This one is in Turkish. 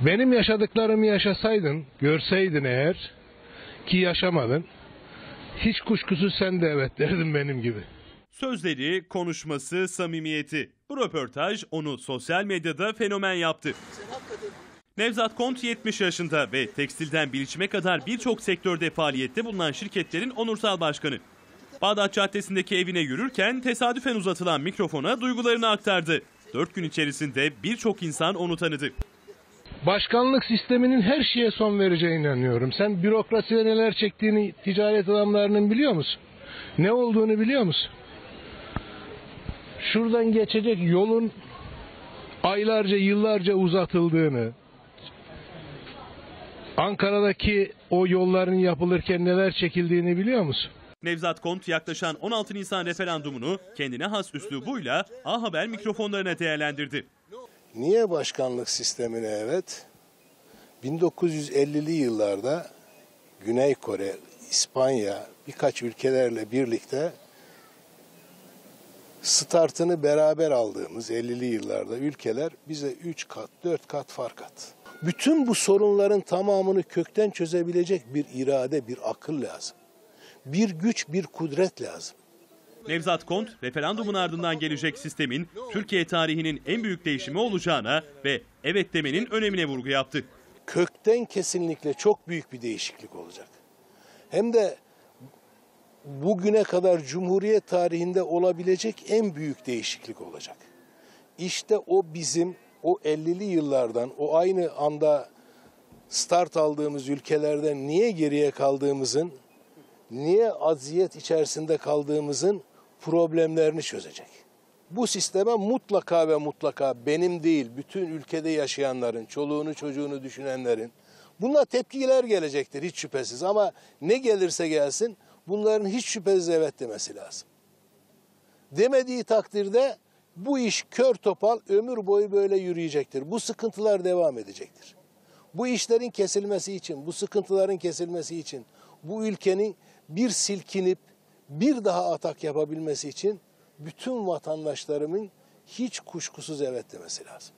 Benim yaşadıklarımı yaşasaydın, görseydin eğer ki yaşamadın. Hiç kuşkusuz sen de evet derdin benim gibi. Sözleri, konuşması, samimiyeti. Bu röportaj onu sosyal medyada fenomen yaptı. Nevzat Kont 70 yaşında ve tekstilden bilişime kadar birçok sektörde faaliyette bulunan şirketlerin onursal başkanı. Bağdat Caddesi'ndeki evine yürürken tesadüfen uzatılan mikrofona duygularını aktardı. Dört gün içerisinde birçok insan onu tanıdı. Başkanlık sisteminin her şeye son vereceğine inanıyorum. Sen bürokraside neler çektiğini ticaret adamlarının biliyor musun? Ne olduğunu biliyor musun? Şuradan geçecek yolun aylarca, yıllarca uzatıldığını, Ankara'daki o yolların yapılırken neler çekildiğini biliyor musun? Nevzat Kont yaklaşan 16 Nisan referandumunu kendine has üslubuyla A Haber mikrofonlarına değerlendirdi. Niye başkanlık sistemine evet? 1950'li yıllarda Güney Kore, İspanya birkaç ülkelerle birlikte startını beraber aldığımız 50'li yıllarda ülkeler bize 3 kat, 4 kat fark attı. Bütün bu sorunların tamamını kökten çözebilecek bir irade, bir akıl lazım. Bir güç, bir kudret lazım. Nevzat Kont, referandumun ardından gelecek sistemin Türkiye tarihinin en büyük değişimi olacağına ve evet demenin önemine vurgu yaptı. kökten kesinlikle çok büyük bir değişiklik olacak. Hem de bugüne kadar Cumhuriyet tarihinde olabilecek en büyük değişiklik olacak. İşte o bizim o 50'li yıllardan o aynı anda start aldığımız ülkelerden niye geriye kaldığımızın, niye aziyet içerisinde kaldığımızın problemlerini çözecek. Bu sisteme mutlaka ve mutlaka benim değil, bütün ülkede yaşayanların, çoluğunu çocuğunu düşünenlerin, bunlar tepkiler gelecektir hiç şüphesiz ama ne gelirse gelsin bunların hiç şüphesiz evet demesi lazım. Demediği takdirde bu iş kör topal ömür boyu böyle yürüyecektir. Bu sıkıntılar devam edecektir. Bu işlerin kesilmesi için, bu sıkıntıların kesilmesi için, bu ülkenin bir silkinip bir daha atak yapabilmesi için bütün vatandaşlarımın hiç kuşkusuz evet demesi lazım.